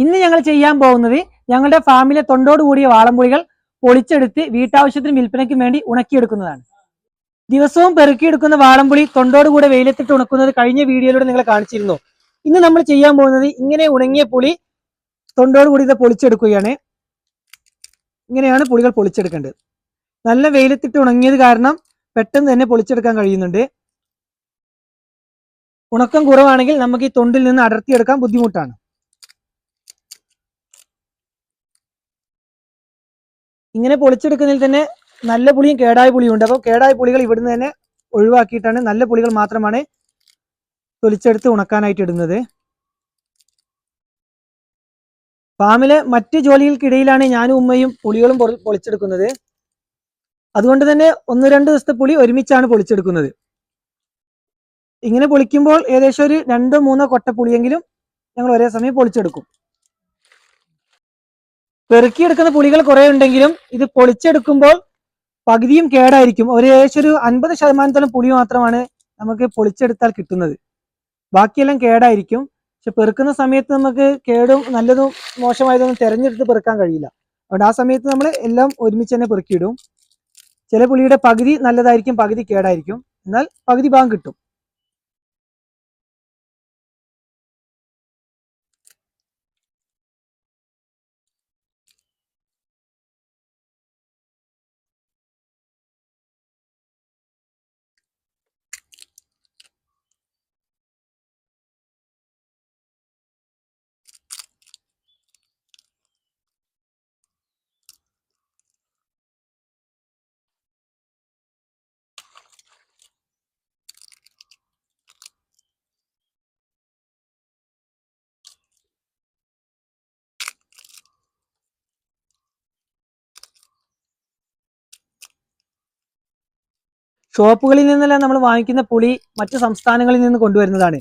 ഇന്ന് ഞങ്ങൾ ചെയ്യാൻ പോകുന്നത് ഞങ്ങളുടെ ഫാമിലെ തൊണ്ടോട് കൂടിയ വാളംപുളികൾ പൊളിച്ചെടുത്ത് വീട്ടാവശ്യത്തിന് വിൽപ്പനയ്ക്കും വേണ്ടി ഉണക്കിയെടുക്കുന്നതാണ്. ദിവസവും പെറുക്കിയെടുക്കുന്ന വാളംപുളി തൊണ്ടോട് കൂടെ വെയിലത്തിട്ട് ഉണക്കുന്നത് കഴിഞ്ഞ വീഡിയോയിലൂടെ നിങ്ങൾ കാണിച്ചിരുന്നു. ഇന്ന് നമ്മൾ ചെയ്യാൻ പോകുന്നത് ഇങ്ങനെ ഉണങ്ങിയ പുളി തൊണ്ടോട് കൂടി ഇത് പൊളിച്ചെടുക്കുകയാണ്. ഇങ്ങനെയാണ് പുളികൾ പൊളിച്ചെടുക്കേണ്ടത്. നല്ല വെയിലത്തിട്ട് ഉണങ്ങിയത് കാരണം പെട്ടെന്ന് തന്നെ പൊളിച്ചെടുക്കാൻ കഴിയുന്നുണ്ട്. ഉണക്കം കുറവാണെങ്കിൽ നമുക്ക് ഈ തൊണ്ടിൽ നിന്ന് അടർത്തിയെടുക്കാൻ ബുദ്ധിമുട്ടാണ്. ഇങ്ങനെ പൊളിച്ചെടുക്കുന്നതിൽ തന്നെ നല്ല പുളിയും കേടായ പുളിയും ഉണ്ട്. അപ്പോൾ കേടായ പുളികൾ ഇവിടുന്ന് തന്നെ ഒഴിവാക്കിയിട്ടാണ് നല്ല പുളികൾ മാത്രമാണ് തൊലിച്ചെടുത്ത് ഉണക്കാനായിട്ട് ഇടുന്നത്. ഫാമിലെ മറ്റ് ജോലികൾക്കിടയിലാണ് ഞാനും ഉമ്മയും പുളികളും പൊളിച്ചെടുക്കുന്നത്. അതുകൊണ്ട് തന്നെ ഒന്ന് രണ്ട് ദിവസത്തെ പുളി ഒരുമിച്ചാണ് പൊളിച്ചെടുക്കുന്നത്. ഇങ്ങനെ പൊളിക്കുമ്പോൾ ഏകദേശം ഒരു രണ്ടോ മൂന്നോ കൊട്ട പുളിയെങ്കിലും ഞങ്ങൾ ഒരേ സമയം പൊളിച്ചെടുക്കും. പെറുക്കിയെടുക്കുന്ന പുളികൾ കുറെ ഉണ്ടെങ്കിലും ഇത് പൊളിച്ചെടുക്കുമ്പോൾ പകുതിയും കേടായിരിക്കും. ഒരു ഏകദേശം ഒരു അൻപത് ശതമാനത്തോളം പുളി മാത്രമാണ് നമുക്ക് പൊളിച്ചെടുത്താൽ കിട്ടുന്നത്. ബാക്കിയെല്ലാം കേടായിരിക്കും. പക്ഷെ പെറുക്കുന്ന സമയത്ത് നമുക്ക് കേടും നല്ലതും മോശമായതൊന്നും തിരഞ്ഞെടുത്ത് പെറുക്കാൻ കഴിയില്ല. അതുകൊണ്ട് ആ സമയത്ത് നമ്മൾ എല്ലാം ഒരുമിച്ച് തന്നെ പെറുക്കിയിടും. ചില പുളിയുടെ പകുതി നല്ലതായിരിക്കും പകുതി കേടായിരിക്കും. എന്നാൽ പകുതി ഭാഗം കിട്ടും. ഷോപ്പുകളിൽ നിന്നെല്ലാം നമ്മൾ വാങ്ങിക്കുന്ന പുളി മറ്റു സംസ്ഥാനങ്ങളിൽ നിന്ന് കൊണ്ടുവരുന്നതാണ്.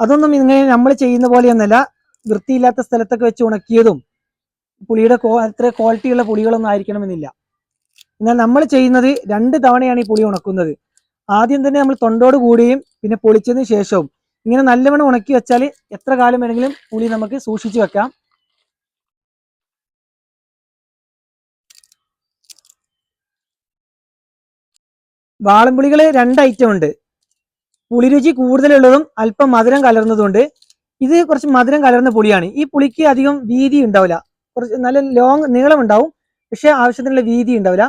അതൊന്നും ഇങ്ങനെ നമ്മൾ ചെയ്യുന്ന പോലെയൊന്നല്ല വൃത്തിയില്ലാത്ത സ്ഥലത്തൊക്കെ വെച്ച് ഉണക്കിയതും പുളിയുടെ അത്ര ക്വാളിറ്റിയുള്ള പുളികളൊന്നും ആയിരിക്കണമെന്നില്ല. എന്നാൽ നമ്മൾ ചെയ്യുന്നത് രണ്ട് തവണയാണ് ഈ പുളി ഉണക്കുന്നത്. ആദ്യം തന്നെ നമ്മൾ തൊണ്ടോട് കൂടിയും പിന്നെ പൊളിച്ചതിന് ശേഷവും ഇങ്ങനെ നല്ലവണ്ണം ഉണക്കി വെച്ചാൽ എത്ര കാലം വേണമെങ്കിലും പുളി നമുക്ക് സൂക്ഷിച്ചു വെക്കാം. വാളംപുളികൾ രണ്ട് ഐറ്റം ഉണ്ട്. പുളിരുചി കൂടുതലുള്ളതും അല്പം മധുരം കലർന്നതുണ്ട് ഇത് കുറച്ച് മധുരം കലർന്ന പുളിയാണ്. ഈ പുളിക്ക് അധികം വീതി ഉണ്ടാവില്ല. കുറച്ച് നല്ല ലോങ് നീളം ഉണ്ടാവും. പക്ഷെ ആവശ്യത്തിനുള്ള വീതി ഉണ്ടാവില്ല.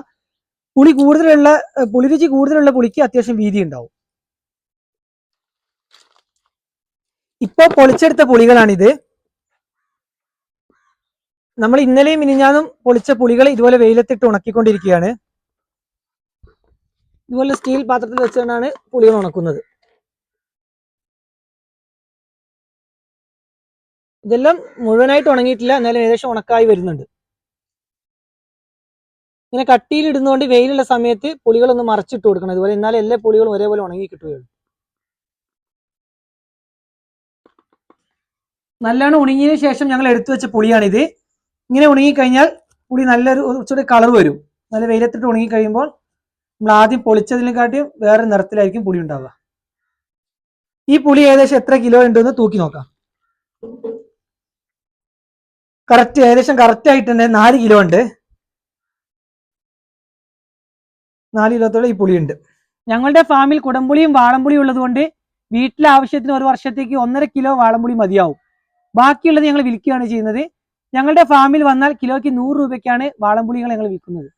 പുളി കൂടുതലുള്ള പുളിരുചി കൂടുതലുള്ള പുളിക്ക് അത്യാവശ്യം വീതി ഉണ്ടാവും. ഇപ്പോൾ പൊളിച്ചെടുത്ത പുളികളാണിത്. നമ്മൾ ഇന്നലെയും മിനിഞ്ഞാന്നും പൊളിച്ച പുളികൾ ഇതുപോലെ വെയിലത്തിട്ട് ഉണക്കിക്കൊണ്ടിരിക്കുകയാണ്. ഇതുപോലെ സ്റ്റീൽ പാത്രത്തിൽ വെച്ചുകൊണ്ടാണ് പുളികൾ ഉണക്കുന്നത്. ഇതെല്ലാം മുഴുവനായിട്ട് ഉണങ്ങിയിട്ടില്ല. എന്നാലും ഏകദേശം ഉണക്കായി വരുന്നുണ്ട്. ഇങ്ങനെ കട്ടിയിൽ ഇടുന്നതുകൊണ്ട് വെയിലുള്ള സമയത്ത് പുളികളൊന്ന് മറച്ചിട്ട് കൊടുക്കണം. ഇതുപോലെ എന്നാലും എല്ലാ പുളികളും ഒരേപോലെ ഉണങ്ങി കിട്ടുകയുള്ളൂ. നല്ലോണം ഉണങ്ങിയതിന് ശേഷം ഞങ്ങൾ എടുത്തു വെച്ച പുളിയാണിത്. ഇങ്ങനെ ഉണങ്ങിക്കഴിഞ്ഞാൽ പുളി നല്ലൊരു കുറച്ചുകൂടി കളർ വരും. നല്ല വെയിലത്തിട്ട് ഉണങ്ങി കഴിയുമ്പോൾ നമ്മൾ ആദ്യം പൊളിച്ചതിനെക്കാട്ടിയും വേറെ നിറത്തിലായിരിക്കും പുളി ഉണ്ടാവുക. ഈ പുളി ഏകദേശം എത്ര കിലോ ഉണ്ടെന്ന് തൂക്കി നോക്കാം. കറക്റ്റ് ഏകദേശം കറക്റ്റ് ആയിട്ടുണ്ട് നാല് കിലോ ഉണ്ട്. നാല് കിലോത്തോളം ഈ പുളിയുണ്ട് ഞങ്ങളുടെ ഫാമിൽ കുടംപുളിയും വാളംപുളിയും ഉള്ളതുകൊണ്ട് വീട്ടിലെ ആവശ്യത്തിന് ഒരു വർഷത്തേക്ക് ഒന്നര കിലോ വാളംപുളി മതിയാവും. ബാക്കിയുള്ളത് ഞങ്ങൾ വിൽക്കുകയാണ് ചെയ്യുന്നത്. ഞങ്ങളുടെ ഫാമിൽ വന്നാൽ കിലോയ്ക്ക് നൂറ് രൂപയ്ക്കാണ് വാളംപുളികൾ ഞങ്ങൾ വിൽക്കുന്നത്.